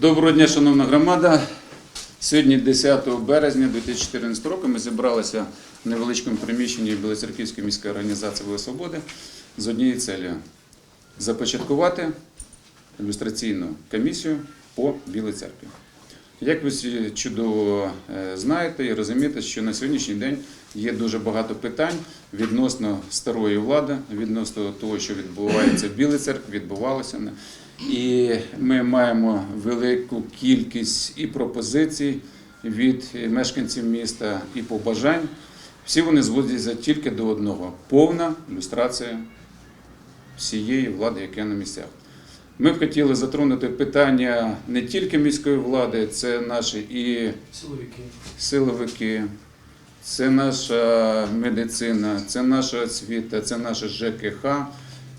Доброго дня, шановна громада. Сьогодні, 10 березня 2014 року, ми зібралися в невеличкому приміщенні Білоцерківської міської організації «Воля Свободи з однією целью – започаткувати ілюстраційну комісію по Білій церкві. Як ви всі чудово е, знаєте і розумієте, що на сьогоднішній день є дуже багато питань відносно старої влади, відносно того, що відбувається в Білій церкві, відбувалося. І ми маємо велику кількість і пропозицій від мешканців міста, і побажань. Всі вони зводяться тільки до одного повна люстрація всієї влади, яка на місцях. Ми б хотіли затронути питання не тільки міської влади, це наші і Силовики. силовики, це наша медицина, це наша освіта, це наша ЖКХ,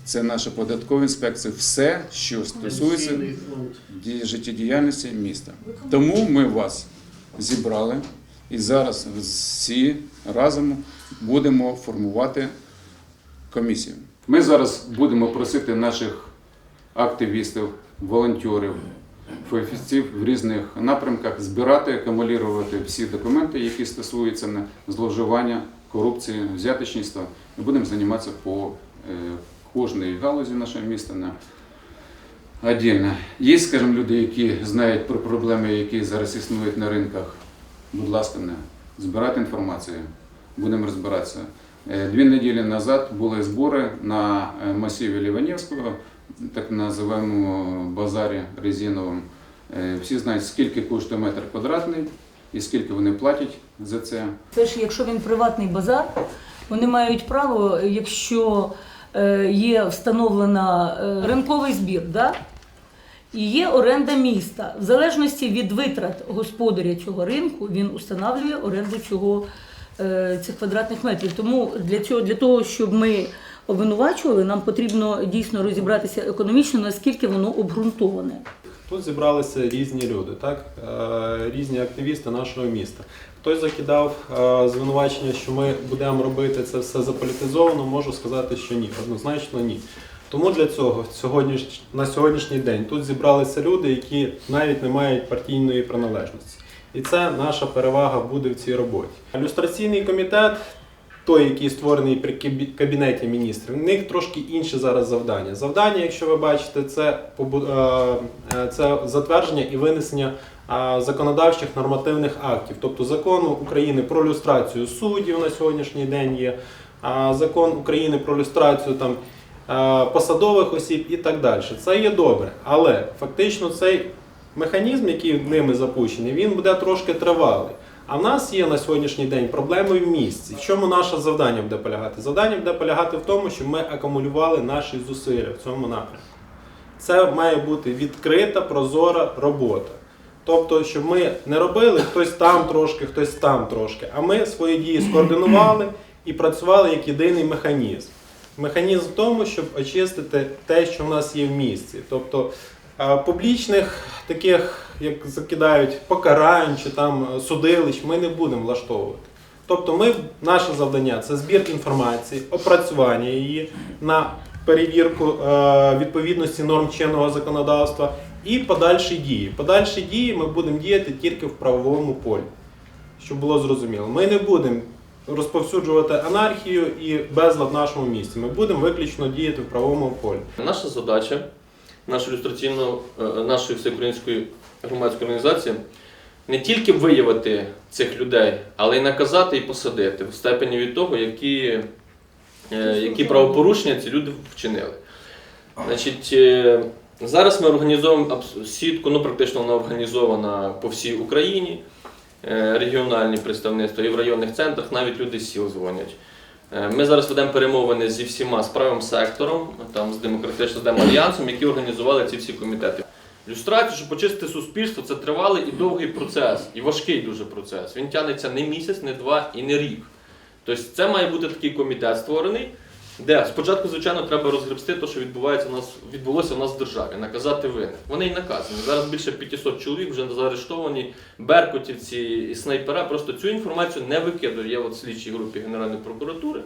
це наша податкова інспекція, все, що стосується життєдіяльності міста. Тому ми вас зібрали і зараз всі разом будемо формувати комісію. Ми зараз будемо просити наших активістів, волонтерів, фахівців в різних напрямках збирати, акумулювати всі документи, які стосуються на зловживання, корупції, взяточництва. І будемо займатися по кожній галузі нашого міста. на Отдельно. Є, скажімо, люди, які знають про проблеми, які зараз існують на ринках. Будь ласка, не збирайте інформацію, будемо розбиратися. Е, Дві неділі назад були збори на е, масиві Ліванівського, так називаємо базарі резиновому. Е, Всі знають, скільки коштує метр квадратний і скільки вони платять за це. Це ж якщо він приватний базар, вони мають право, якщо є встановлена е, ринковий збір, да? і є оренда міста. В залежності від витрат господаря цього ринку, він установлює оренду цього, е, цих квадратних метрів. Тому для, цього, для того, щоб ми обвинувачували, нам потрібно дійсно розібратися економічно, наскільки воно обґрунтоване. Тут зібралися різні люди, так? Е, різні активісти нашого міста. Хтось закидав е, звинувачення, що ми будемо робити це все заполітизовано, можу сказати, що ні, однозначно ні. Тому для цього сьогодні, на сьогоднішній день тут зібралися люди, які навіть не мають партійної приналежності. І це наша перевага буде в цій роботі. Люстраційний комітет, той, який створений при кабінеті міністрів, в них трошки інше зараз завдання. Завдання, якщо ви бачите, це е, е, це затвердження і винесення е, законодавчих нормативних актів, тобто закону України про люстрацію суддів на сьогоднішній день є, закон України про люстрацію там. Посадових осіб і так далі. Це є добре, але фактично цей механізм, який ними запущений, він буде трошки тривалий. А в нас є на сьогоднішній день проблеми в місті. В чому наше завдання буде полягати? Завдання буде полягати в тому, щоб ми акумулювали наші зусилля в цьому напрямку. Це має бути відкрита, прозора робота. Тобто, щоб ми не робили хтось там трошки, хтось там трошки, а ми свої дії скоординували і працювали як єдиний механізм. Механізм в тому, щоб очистити те, що в нас є в місті. Тобто публічних таких, як закидають, покарань чи там е, судилищ, ми не будемо влаштовувати. Тобто, ми, наше завдання це збір інформації, опрацювання її на перевірку е, відповідності норм чинного законодавства і подальші дії. Подальші дії ми будемо діяти тільки в правовому полі, щоб було зрозуміло. Ми не будемо розповсюджувати анархію і безлад в нашому місті. Ми будемо виключно діяти в правовому полі. Наша задача нашої ілюстраційної, е, нашої всеукраїнської громадської організації не тільки виявити цих людей, але й наказати і посадити в степені від того, які, е, які правопорушення ці люди вчинили. Значить, е, зараз ми організовуємо сітку, ну практично вона організована по всій Україні, регіональні представництва і в районних центрах, навіть люди з сіл дзвонять. Е, Ми зараз ведемо перемовини зі всіма з правим сектором, там з демократичним альянсом, які організували ці всі комітети. Люстрацію, щоб почистити суспільство, це тривалий і довгий процес, і важкий дуже процес. Він тягнеться не місяць, не два і не рік. Тобто це має бути такий комітет створений, де спочатку, звичайно, треба розгребсти те, що відбувається у нас, відбулося у нас в державі, наказати винних. Вони і наказані. Зараз більше 500 чоловік вже заарештовані, беркутівці і снайпера. Просто цю інформацію не викидує. Я от в слідчій групі Генеральної прокуратури.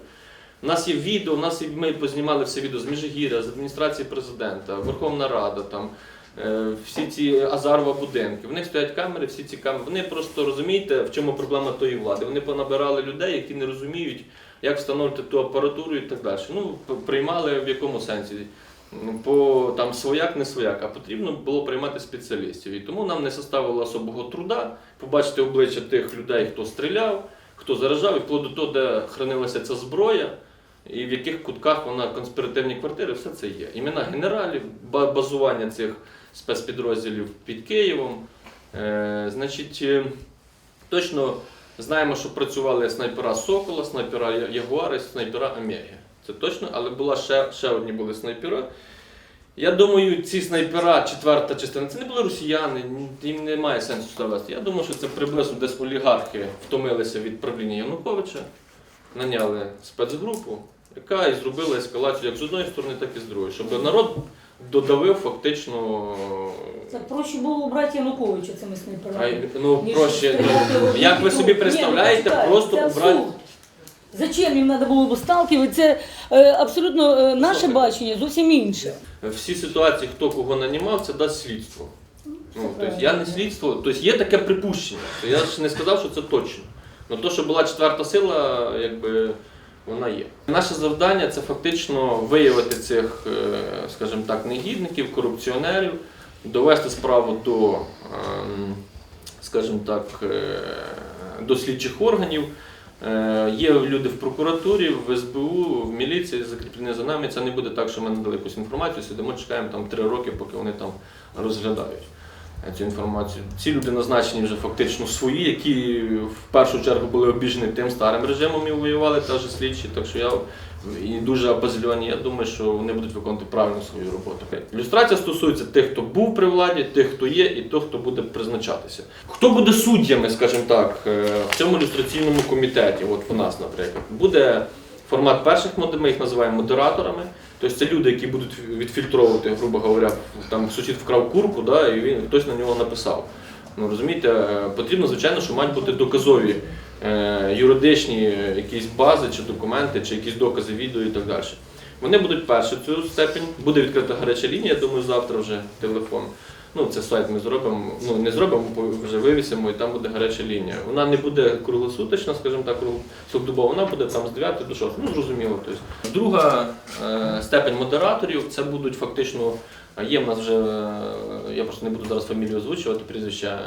У нас є відео, у нас є, ми познімали все відео з Міжгір'я, з адміністрації президента, Верховна Рада, там, е, всі ці Азарова будинки. В них стоять камери, всі ці камери. Вони просто розумієте, в чому проблема тої влади. Вони понабирали людей, які не розуміють, як встановити ту апаратуру і так далі. Ну, приймали в якому сенсі? Ну, По там свояк, не свояк, а потрібно було приймати спеціалістів. І тому нам не составило особого труда побачити обличчя тих людей, хто стріляв, хто заражав, і вплоть до того, де хранилася ця зброя, і в яких кутках вона конспіративні квартири, все це є. Імена генералів, базування цих спецпідрозділів під Києвом. Е, значить, е, точно знаємо, що працювали снайпера Сокола, снайпера Ягуари, снайпера Омеги. Це точно, але була ще, ще одні були снайпера. Я думаю, ці снайпера, четверта частина, це не були росіяни, їм немає сенсу сюди вести. Я думаю, що це приблизно десь олігархи втомилися від правління Януковича, наняли спецгрупу, яка і зробила ескалацію як з одної сторони, так і з другої, щоб народ додавив фактично. Це проще було убрати Януковича цими снайперами. Ай, ну, ніж проще, стріляти в як ви собі Ні, представляєте, почекай, просто це убрати. абсурд. Зачем їм треба було б сталкивати? Це е, абсолютно е, наше Слухайте. бачення зовсім інше. Всі ситуації, хто кого нанімав, це дасть слідство. Ну, тобто правильно. я не слідство, тобто є таке припущення. То я ж не сказав, що це точно. Ну то, що була четверта сила, якби вона є. Наше завдання це фактично виявити цих, е, скажімо так, негідників, корупціонерів, довести справу до, ем, скажімо так, е, до слідчих органів. Е, Є люди в прокуратурі, в СБУ, в міліції закріплені за нами. Це не буде так, що ми надали якусь інформацію, сидимо, чекаємо там три роки, поки вони там розглядають цю інформацію. Ці люди назначені вже фактично свої, які в першу чергу були обіжені тим старим режимом і воювали теж слідчі. Так що я і дуже апазільовані. Я думаю, що вони будуть виконувати правильно свою роботу. Люстрація стосується тих, хто був при владі, тих, хто є, і тих, хто буде призначатися. Хто буде суддями, скажімо так, е, в цьому люстраційному комітеті? От у нас, наприклад, буде формат перших ми їх називаємо модераторами. Тобто це люди, які будуть відфільтровувати, грубо говоря, там сусід вкрав курку, да, і він хтось на нього написав. Ну розумієте, е, потрібно, звичайно, що мають бути доказові е, юридичні е, якісь бази чи документи, чи якісь докази відео і так далі. Вони будуть перші цю степень. Буде відкрита гаряча лінія, я думаю, завтра вже телефон. Ну, це сайт ми зробимо. Ну не зробимо, вже вивісимо, і там буде гаряча лінія. Вона не буде круглосуточна, скажімо так, круглосутдобова, вона буде там з 9 до 6. Ну, зрозуміло. Тобто. Друга е, степень модераторів це будуть фактично. Є в нас вже, я просто не буду зараз фамілію озвучувати, прізвища,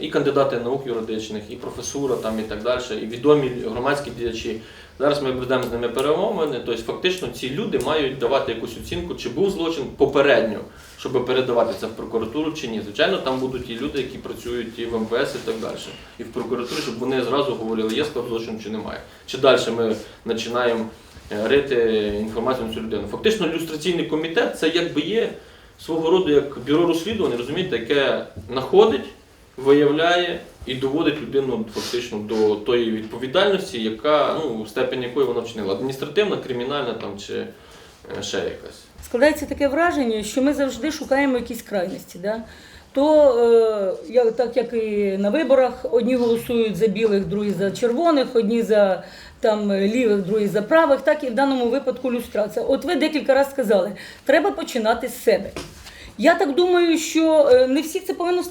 і кандидати наук юридичних, і професура там, і так далі, і відомі громадські діячі. Зараз ми ведемо з ними перемовини. Тобто, фактично, ці люди мають давати якусь оцінку, чи був злочин попередньо, щоб передавати це в прокуратуру чи ні. Звичайно, там будуть і люди, які працюють і в МВС, і так далі, і в прокуратурі, щоб вони зразу говорили, є склад злочину чи немає. Чи далі ми починаємо е, рити інформацію на цю людину. Фактично, люстраційний комітет це якби є свого роду як бюро розслідування, розумієте, яке знаходить, виявляє і доводить людину фактично до тої відповідальності, яка ну степень якої вона вчинила. Адміністративна, кримінальна там чи е, ще якась. Складається таке враження, що ми завжди шукаємо якісь крайності. Да? То е, так як і на виборах, одні голосують за білих, другі за червоних, одні за там, лівих, другі за правих, так і в даному випадку люстрація. От ви декілька разів сказали, треба починати з себе. Я так думаю, що е, не всіх це повинно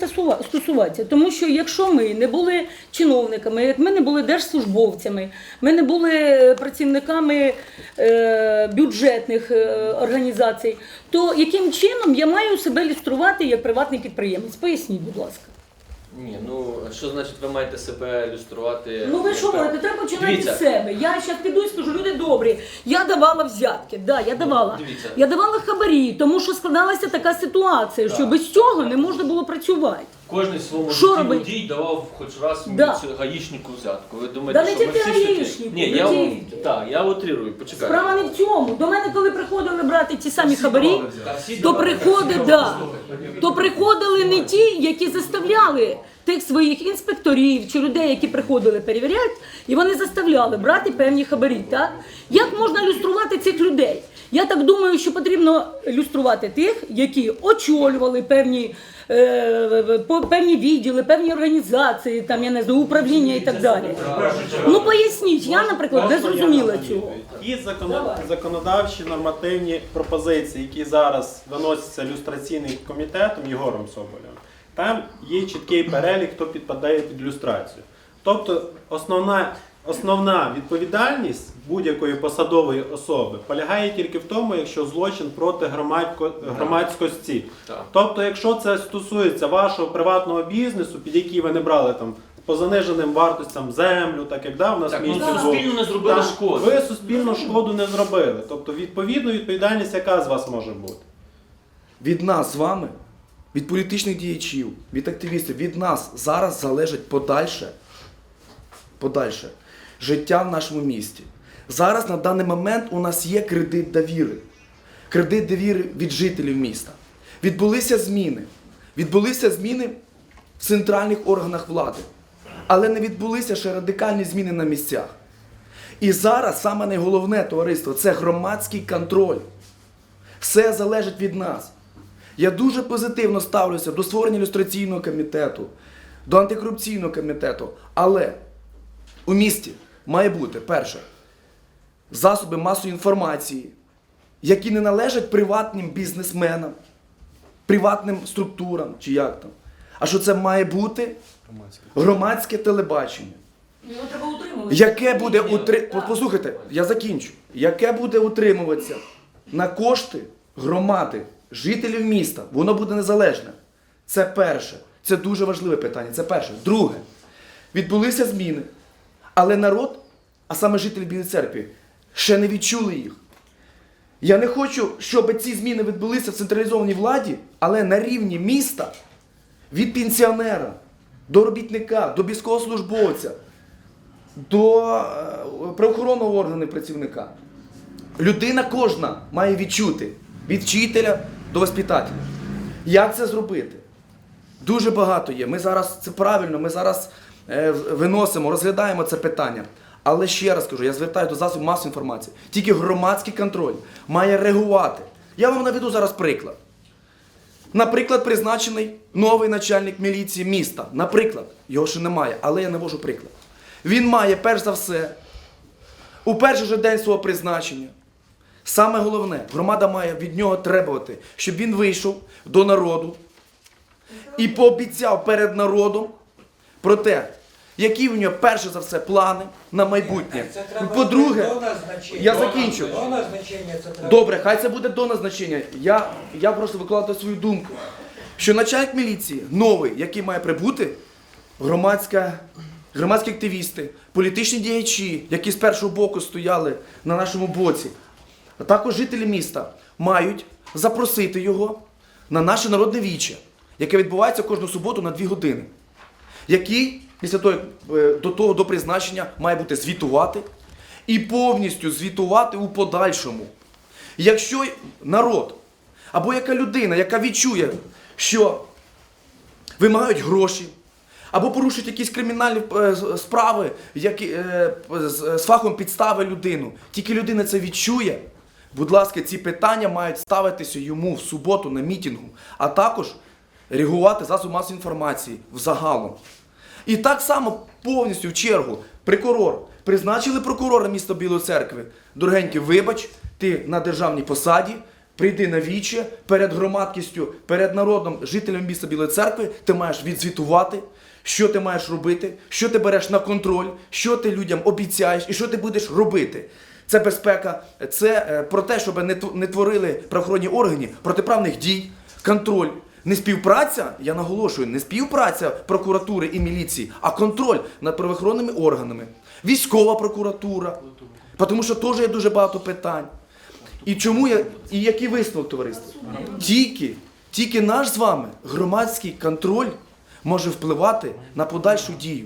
стосуватися, тому що якщо ми не були чиновниками, як ми не були держслужбовцями, ми не були е, працівниками е, бюджетних е, організацій, то яким чином я маю себе люструвати як приватний підприємець? Поясніть, будь ласка. Ні, ну що значить ви маєте себе люструвати? Ну ви що говорите, треба починати Дивіться. з себе. Я зараз піду і скажу, люди добрі. Я давала взятки. Да, я давала. Ну, дивіться. Я давала хабарі, тому що складалася така ситуація, що Так. без цього не можна було працювати. Кожен в своєму Що житті робить? водій давав хоч раз Да. гаїшнику взятку. Ви думаєте, Да не що ми тільки всі ж такі? гаїшнику, Ні, я тільки. так, я утрирую, почекайте. Справа не в цьому. До мене, коли приходили брати ті самі хабарі, то приходили, да, то приходили не ті, які заставляли тих своїх інспекторів чи людей, які приходили перевіряти, і вони заставляли брати певні хабарі. Так? Як можна люструвати цих людей? Я так думаю, що потрібно люструвати тих, які очолювали певні е, по певні відділи, певні організації, там я не знаю, управління і так далі. Ну поясніть, я, наприклад, не зрозуміла цього. Ті законо- законодавчі нормативні пропозиції, які зараз виносяться люстраційним комітетом Єгором Соболєвим, там є чіткий перелік, хто підпадає під люстрацію. Тобто основна, основна відповідальність будь-якої посадової особи полягає тільки в тому, якщо злочин проти громадько- громадськості. Так. Тобто, якщо це стосується вашого приватного бізнесу, під який ви не брали там по заниженим вартостям землю, так як да, в нас Так, в ну суспільно не зробили Так, шкоди. Ви суспільну шкоду не зробили. Тобто, відповідно, відповідальність яка з вас може бути? Від нас з вами, від політичних діячів, від активістів, від нас зараз залежить подальше, подальше життя в нашому місті. Зараз на даний момент у нас є кредит довіри. Кредит довіри від жителів міста. Відбулися зміни. Відбулися зміни в центральних органах влади. Але не відбулися ще радикальні зміни на місцях. І зараз саме найголовне товариство це громадський контроль. Все залежить від нас. Я дуже позитивно ставлюся до створення ілюстраційного комітету, до антикорупційного комітету. Але у місті має бути перше засоби масової інформації, які не належать приватним бізнесменам, приватним структурам чи як там. А що це має бути громадське телебачення. Його треба утримувати. Яке буде утри... Послухайте, я закінчу. Яке буде утримуватися на кошти громади, жителів міста, воно буде незалежне. Це перше. Це дуже важливе питання. Це перше. Друге, відбулися зміни, але народ, а саме жителі Білої церкви, ще не відчули їх. Я не хочу, щоб ці зміни відбулися в централізованій владі, але на рівні міста від пенсіонера до робітника, до військовослужбовця, до е, правоохоронного органу працівника. Людина кожна має відчути від вчителя до воспитателя. Як це зробити? Дуже багато є. Ми зараз це правильно, ми зараз виносимо, розглядаємо це питання. Але ще раз кажу, я звертаю до засобів масової інформації. Тільки громадський контроль має реагувати. Я вам наведу зараз приклад. Наприклад, призначений новий начальник міліції міста. Наприклад, його ще немає, але я навожу приклад. Він має, перш за все, у перший же день свого призначення. Саме головне, громада має від нього требувати, щоб він вийшов до народу і пообіцяв перед народом про те, які в нього перше за все плани на майбутнє. По-друге, я закінчу. Добре, хай це буде до назначення. Я, я просто викладаю свою думку. Що начальник міліції, новий, який має прибути, громадська, громадські активісти, політичні діячі, які з першого боку стояли на нашому боці, а також жителі міста мають запросити його на наше народне віче, яке відбувається кожну суботу на дві години. Який після того, е, до того до призначення має бути звітувати і повністю звітувати у подальшому. Якщо народ або яка людина, яка відчує, що вимагають гроші, або порушують якісь кримінальні е, справи, які, е, з, фахом підстави людину, тільки людина це відчує. Будь ласка, ці питання мають ставитися йому в суботу на мітингу, а також реагувати засоб масової інформації в загалом. І так само повністю в чергу прокурор. Призначили прокурора міста Білої церкви. Дорогенький, вибач, ти на державній посаді, прийди на віче перед громадськістю, перед народом, жителям міста Білої церкви, ти маєш відзвітувати, що ти маєш робити, що ти береш на контроль, що ти людям обіцяєш і що ти будеш робити. Це безпека, це е, про те, щоб не творили правоохоронні органи протиправних дій, контроль. Не співпраця, я наголошую, не співпраця прокуратури і міліції, а контроль над правоохоронними органами. Військова прокуратура. Тому що теж є дуже багато питань. І чому я. І який висновок товариство? Тільки, тільки наш з вами громадський контроль може впливати на подальшу дію.